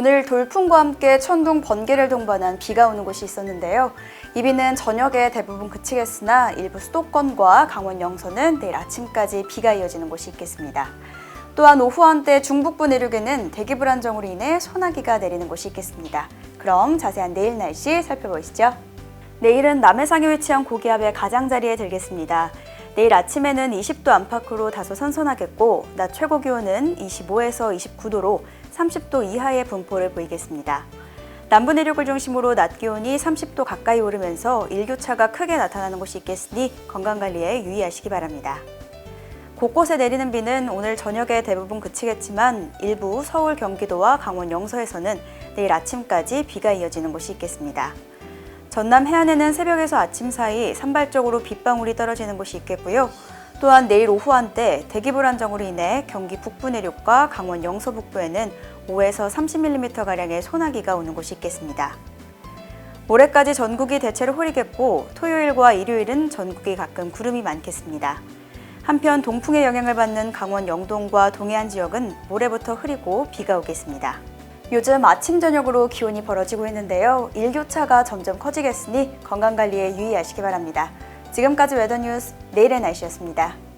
오늘 돌풍과 함께 천둥 번개를 동반한 비가 오는 곳이 있었는데요. 이 비는 저녁에 대부분 그치겠으나 일부 수도권과 강원 영서는 내일 아침까지 비가 이어지는 곳이 있겠습니다. 또한 오후 한때 중북부 내륙에는 대기 불안정으로 인해 소나기가 내리는 곳이 있겠습니다. 그럼 자세한 내일 날씨 살펴보시죠. 내일은 남해상에 위치한 고기압의 가장자리에 들겠습니다. 내일 아침에는 20도 안팎으로 다소 선선하겠고 낮 최고 기온은 25에서 29도로 30도 이하의 분포를 보이겠습니다. 남부 내륙을 중심으로 낮 기온이 30도 가까이 오르면서 일교차가 크게 나타나는 곳이 있겠으니 건강관리에 유의하시기 바랍니다. 곳곳에 내리는 비는 오늘 저녁에 대부분 그치겠지만 일부 서울, 경기도와 강원 영서에서는 내일 아침까지 비가 이어지는 곳이 있겠습니다. 전남 해안에는 새벽에서 아침 사이 산발적으로 빗방울이 떨어지는 곳이 있겠고요. 또한 내일 오후 한때 대기 불안정으로 인해 경기 북부 내륙과 강원 영서 북부에는 5에서 30mm가량의 소나기가 오는 곳이 있겠습니다. 모레까지 전국이 대체로 흐리겠고 토요일과 일요일은 전국이 가끔 구름이 많겠습니다. 한편 동풍의 영향을 받는 강원 영동과 동해안 지역은 모레부터 흐리고 비가 오겠습니다. 요즘 아침 저녁으로 기온이 벌어지고 있는데요. 일교차가 점점 커지겠으니 건강 관리에 유의하시기 바랍니다. 지금까지 웨더 뉴스 내일의 날씨였습니다.